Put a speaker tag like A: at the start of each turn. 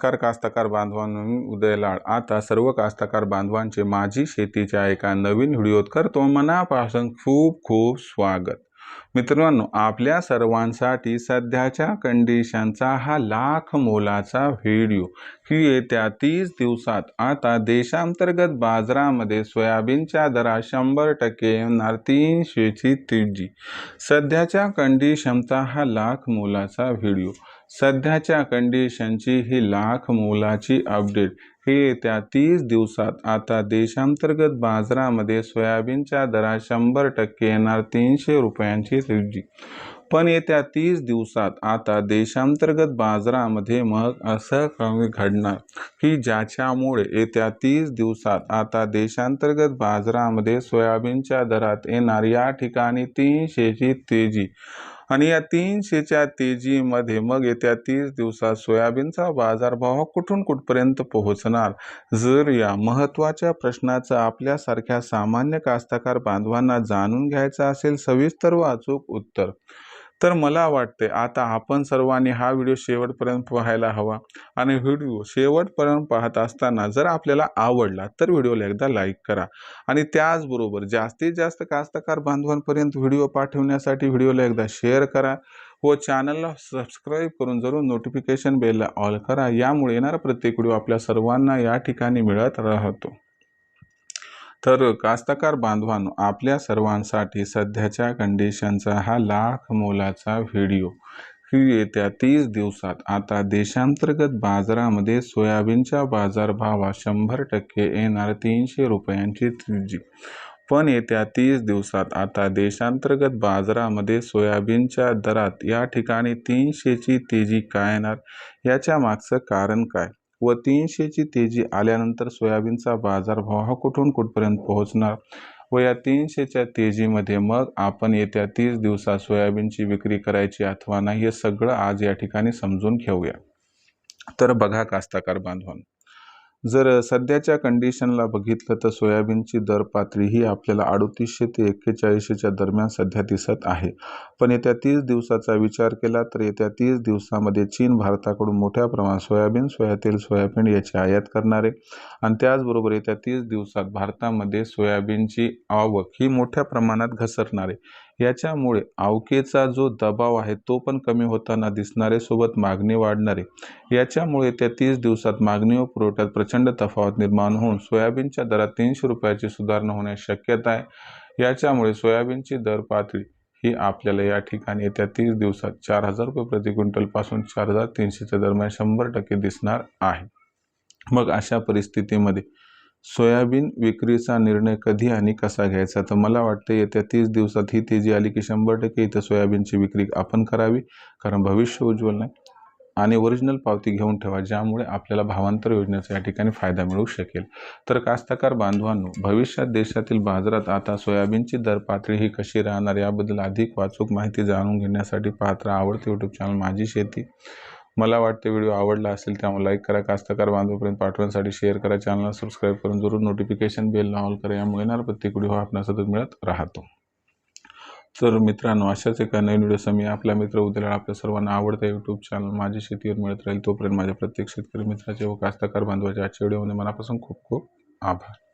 A: नमस्कार कास्तकार बांधवांनो मी उदय लाड आता सर्व कास्तकार बांधवांचे माझी शेतीच्या एका नवीन व्हिडिओत करतो. मनापासून खूप खूप स्वागत. मित्रांनो आपल्या सर्वांसाठी सध्याच्या कंडिशनचा हा लाख मोलाचा व्हिडिओ की येत्या तीस दिवसात आता देशांतर्गत बाजारामध्ये सोयाबीनच्या दरा शंभर टक्के येणार तीनशेची तेजी सध्याच्या कंडिशनचा हा लाख मोलाचा व्हिडिओ सध्याच्या कंडिशनची ही लाख मोलाची अपडेट हे येत्या तीस दिवसात आता देशांतर्गत बाजारामध्ये सोयाबीनच्या दरा शंभर टक्के येणार तीनशे रुपयांची तेजी पण येत्या तीस दिवसात आता देशांतर्गत बाजारामध्ये मग असं कमी घडणार. की ज्याच्यामुळे येत्या तीस दिवसात आता देशांतर्गत बाजारामध्ये सोयाबीनच्या दरात येणार या ठिकाणी तीनशेची तेजी. आणि या तीनशेच्या तेजीमध्ये मग येत्या तीस दिवसात सोयाबीनचा बाजारभाव कुठून कुठपर्यंत पोहोचणार? जर या महत्त्वाच्या प्रश्नाचं आपल्यासारख्या सामान्य कास्तकार बांधवांना जाणून घ्यायचं असेल सविस्तर व अचूक उत्तर. तर मला वाटते आता आपण सर्वांनी हा व्हिडिओ शेवटपर्यंत पाहायला हवा. आणि व्हिडिओ शेवटपर्यंत पाहत असताना जर आपल्याला आवडला तर व्हिडिओला एकदा लाईक करा. आणि त्याचबरोबर जास्तीत जास्त कास्तकार बांधवांपर्यंत व्हिडिओ पाठवण्यासाठी व्हिडिओला एकदा शेअर करा व चॅनलला सबस्क्राईब करून जरूर नोटिफिकेशन बेलला ऑल करा. यामुळे येणारा प्रत्येक व्हिडिओ आपल्या सर्वांना या ठिकाणी मिळत राहतो. तर कास्तकार बांधवांनो आपल्या सर्वांसाठी सध्याच्या कंडिशनचा हा लाख मोलाचा व्हिडिओ की येत्या तीस दिवसात आता देशांतर्गत बाजारामध्ये सोयाबीनच्या बाजारभावात शंभर टक्के येणार तीनशे रुपयांची तेजी पण येत्या तीस दिवसात आता देशांतर्गत बाजारामध्ये सोयाबीनच्या दरात या ठिकाणी तीनशेची तेजी काय येणार याच्या मागचं कारण काय? व तीनशेची तेजी आल्यानंतर सोयाबीनचा बाजारभाव हा कुठून कुठपर्यंत पोहोचणार? व या तीनशेच्या तेजीमध्ये मग आपण येत्या तीस दिवसात सोयाबीनची विक्री करायची अथवा नाही हे सगळं आज या ठिकाणी समजून घेऊया. तर बघा कास्ताकार बांधवांनो जर सध्याच्या कंडिशनला बघितलं तर सोयाबीनची दर पातळी ही आपल्याला अडतीसशे ते एक्केचाळीसशेच्या दरम्यान सध्या दिसत आहे. पण येत्या तीस दिवसाचा विचार केला तर येत्या तीस दिवसामध्ये चीन भारताकडून मोठ्या प्रमाणात सोयाबीन सोयातेल सोयाबीन याची आयात करणारे आणि त्याचबरोबर येत्या तीस दिवसात भारतामध्ये सोयाबीनची आवक ही मोठ्या प्रमाणात घसरणारे याच्यामुळे आवकेचा जो दबाव आहे तो पण कमी होताना दिसणारे सोबत मागणी वाढणारे. याच्यामुळे त्या तीस दिवसात मागणी व पुरवठ्यात प्रचंड तफावत निर्माण होऊन सोयाबीनच्या दरात तीनशे रुपयाची सुधारणा होण्याची शक्यता आहे. याच्यामुळे सोयाबीनची दर पातळी ही आपल्याला या ठिकाणी येत्या तीस दिवसात चार हजार रुपये प्रति क्विंटलपासून चार हजार तीनशेच्या दरम्यान शंभर टक्के दिसणार आहे. मग अशा परिस्थितीमध्ये सोयाबीन विक्रीचा निर्णय कधी आणि कसा घ्यायचा? तर मला वाटतं येत्या तीस दिवसात ही तेजी आली की शंभर टक्के इथं सोयाबीनची विक्री आपण करावी कारण भविष्य उज्ज्वल नाही. आणि ओरिजिनल पावती घेऊन ठेवा ज्यामुळे आपल्याला भावांतर योजनेचा या ठिकाणी फायदा मिळू शकेल. तर कास्तकार बांधवांनो भविष्यात देशातील बाजारात आता सोयाबीनची दर पातळी ही कशी राहणार याबद्दल अधिक वाचूक माहिती जाणून घेण्यासाठी पात्र आवडते यूट्यूब चॅनल माझी शेती. मला वाटते व्हिडिओ आवडला असेल त्यामुळे लाईक करा. कास्तकार बांधवपर्यंत पाठवण्यासाठी शेअर करा. चॅनलला सबस्क्राईब करून जरूर नोटिफिकेशन बेल ऑल करा. यामुळे येणार प्रत्येक व्हिडिओ हा सतत मिळत राहतो. तर मित्रांनो अशाच एका नवीन व्हिडिओ मी आपला मित्र उद्याला आपल्या सर्वांना आवडता यूट्यूब चॅनल माझी शेतीवर मिळत राहील तोपर्यंत माझ्या प्रत्येक शेतकरी मित्राचे व कास्तकार बांधवाचे आजच्या व्हिडिओमध्ये मनापासून खूप खूप आभार.